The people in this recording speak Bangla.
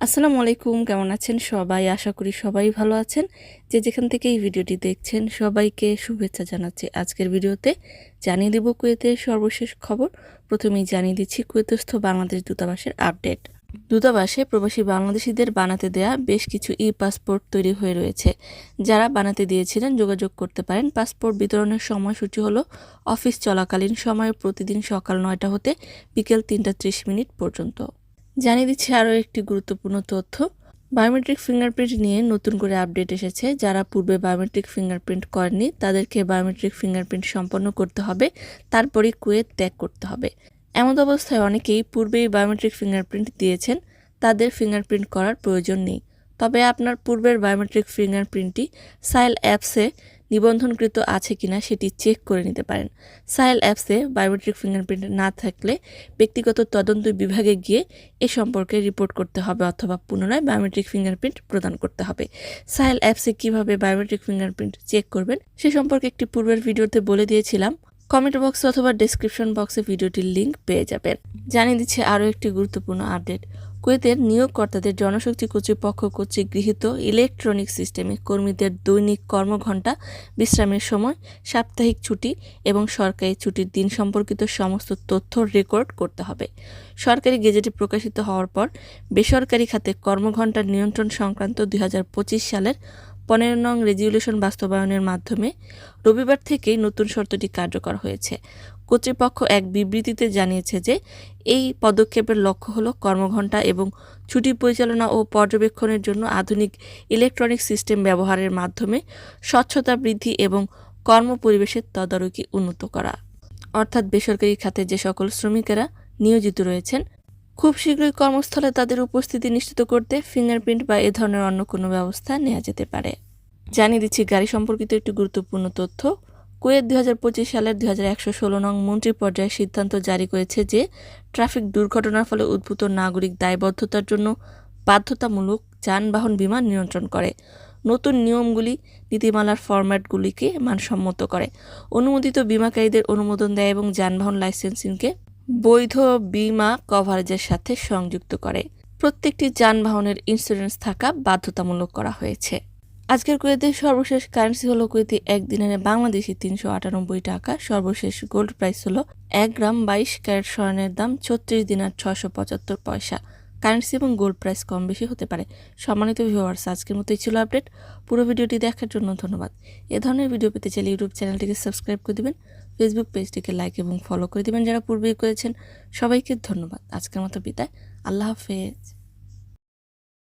আসসালামু আলাইকুম, কেমন আছেন সবাই? আশা করি সবাই ভালো আছেন। যে যেখান থেকে এই ভিডিওটি দেখছেন, সবাইকে শুভেচ্ছা জানাচ্ছি। আজকের ভিডিওতে জানিয়ে দেব কুয়েতের সর্বশেষ খবর। প্রথমেই জানিয়ে দিচ্ছি কুয়েতস্থ বাংলাদেশ দূতাবাসের আপডেট। দূতাবাসে প্রবাসী বাংলাদেশিদের বানাতে দেয়া বেশ কিছু ই পাসপোর্ট তৈরি হয়ে রয়েছে। যারা বানাতে দিয়েছিলেন যোগাযোগ করতে পারেন। পাসপোর্ট বিতরণের সময়সূচি হলো অফিস চলাকালীন সময় প্রতিদিন সকাল নয়টা হতে বিকেল তিনটা ত্রিশ মিনিট পর্যন্ত। জানিয়ে দিচ্ছি আরও একটি গুরুত্বপূর্ণ তথ্য। বায়োমেট্রিক ফিঙ্গারপ্রিন্ট নিয়ে নতুন করে আপডেট এসেছে। যারা পূর্বে বায়োমেট্রিক ফিঙ্গারপ্রিন্ট করেননি, তাদেরকে বায়োমেট্রিক ফিঙ্গারপ্রিন্ট সম্পন্ন করতে হবে তারপরেই কুয়েত ত্যাগ করতে হবে। এমন অবস্থায় অনেকেই পূর্বেই বায়োমেট্রিক ফিঙ্গারপ্রিন্ট দিয়েছেন, তাদের ফিঙ্গারপ্রিন্ট করার প্রয়োজন নেই। তবে আপনার পূর্বের বায়োমেট্রিক ফিঙ্গারপ্রিন্টটি সাইল অ্যাপসে নিবন্ধনকৃত আছে কিনা সেটি চেক করে নিতে পারেন। সাইল অ্যাপসে বায়োমেট্রিক ফিঙ্গারপ্রিন্ট না থাকলে ব্যক্তিগত তদন্ত বিভাগে গিয়ে এ সম্পর্কে রিপোর্ট করতে হবে অথবা পুনরায় বায়োমেট্রিক ফিঙ্গারপ্রিন্ট প্রদান করতে হবে। সাইল অ্যাপসে কীভাবে বায়োমেট্রিক ফিঙ্গারপ্রিন্ট চেক করবেন সে সম্পর্কে একটি পূর্বের ভিডিওতে বলে দিয়েছিলাম। কমেন্ট বক্সে অথবা ডেসক্রিপশন বক্সে ভিডিওটির লিঙ্ক পেয়ে যাবেন। জানিয়ে দিচ্ছে আরও একটি গুরুত্বপূর্ণ আপডেট। কুয়েতের নিয়োগকর্তাদের জনশক্তি কর্তৃপক্ষ কর্তৃক গৃহীত ইলেকট্রনিক সিস্টেমে কর্মীদের দৈনিক কর্মঘণ্টা, বিশ্রামের সময়, সাপ্তাহিক ছুটি এবং সরকারি ছুটির দিন সম্পর্কিত সমস্ত তথ্য রেকর্ড করতে হবে। সরকারি গেজেটে প্রকাশিত হওয়ার পর বেসরকারি খাতে কর্মঘণ্টার নিয়ন্ত্রণ সংক্রান্ত দুই হাজার পঁচিশ সালের পনেরো নং রেজুলেশন বাস্তবায়নের মাধ্যমে রবিবার থেকেই নতুন শর্তটি কার্যকর হয়েছে। কর্তৃপক্ষ এক বিবৃতিতে জানিয়েছে যে, এই পদক্ষেপের লক্ষ্য হলো কর্মঘণ্টা এবং ছুটি পরিচালনা ও পর্যবেক্ষণের জন্য আধুনিক ইলেকট্রনিক সিস্টেম ব্যবহারের মাধ্যমে স্বচ্ছতা বৃদ্ধি এবং কর্মপরিবেশের তদারকি উন্নত করা। অর্থাৎ বেসরকারি খাতে যে সকল শ্রমিকেরা নিয়োজিত রয়েছেন, খুব শীঘ্রই কর্মস্থলে তাদের উপস্থিতি নিশ্চিত করতে ফিঙ্গারপ্রিন্ট বা এ ধরনের অন্য কোনো ব্যবস্থা নেওয়া যেতে পারে। জানিয়ে দিচ্ছি, গাড়ি সম্পর্কিত একটি গুরুত্বপূর্ণ তথ্য। কুয়েত দুই হাজার পঁচিশ সালের দুই হাজার একশো ষোলো নং মন্ত্রী পর্যায়ে সিদ্ধান্ত জারি করেছে যে ট্রাফিক দুর্ঘটনার ফলে উদ্ভূত নাগরিক দায়বদ্ধতার জন্য বাধ্যতামূলক যানবাহন বিমা নিয়ন্ত্রণ করে। নতুন নিয়মগুলি, নীতিমালার ফরম্যাটগুলিকে মানসম্মত করে। অনুমোদিত বিমাকারীদের অনুমোদন দেয় এবং যানবাহন লাইসেন্সিংকে বৈধ বিমা কভারেজের সাথে সংযুক্ত করে। প্রত্যেকটি যানবাহনের ইন্স্যুরেন্স থাকা বাধ্যতামূলক করা হয়েছে। আজকের কুয়েতের সর্বশেষ কারেন্সি হলো কুয়েতি এক দিনের বাংলাদেশি তিনশো আটানব্বই টাকা। সর্বশেষ গোল্ড প্রাইস হলো এক গ্রাম বাইশ ক্যারেট স্বর্ণের দাম ছত্রিশ দিনার ছশো পঁচাত্তর পয়সা। কারেন্সি এবং গোল্ড প্রাইস কম বেশি হতে পারে। সম্মানিত ভিউয়ার্স আজকের মতোই ছিল আপডেট পুরো ভিডিওটি দেখার জন্য ধন্যবাদ। এ ধরনের ভিডিও পেতে চাইলে ইউটিউব চ্যানেলটিকে সাবস্ক্রাইব করে দিবেন ফেসবুক পেজটিকে লাইক এবং ফলো করে দিবেন যারা পূর্বেই করেছেন। সবাইকে ধন্যবাদ। আজকের মতো বিদায়। আল্লাহ হাফেজ।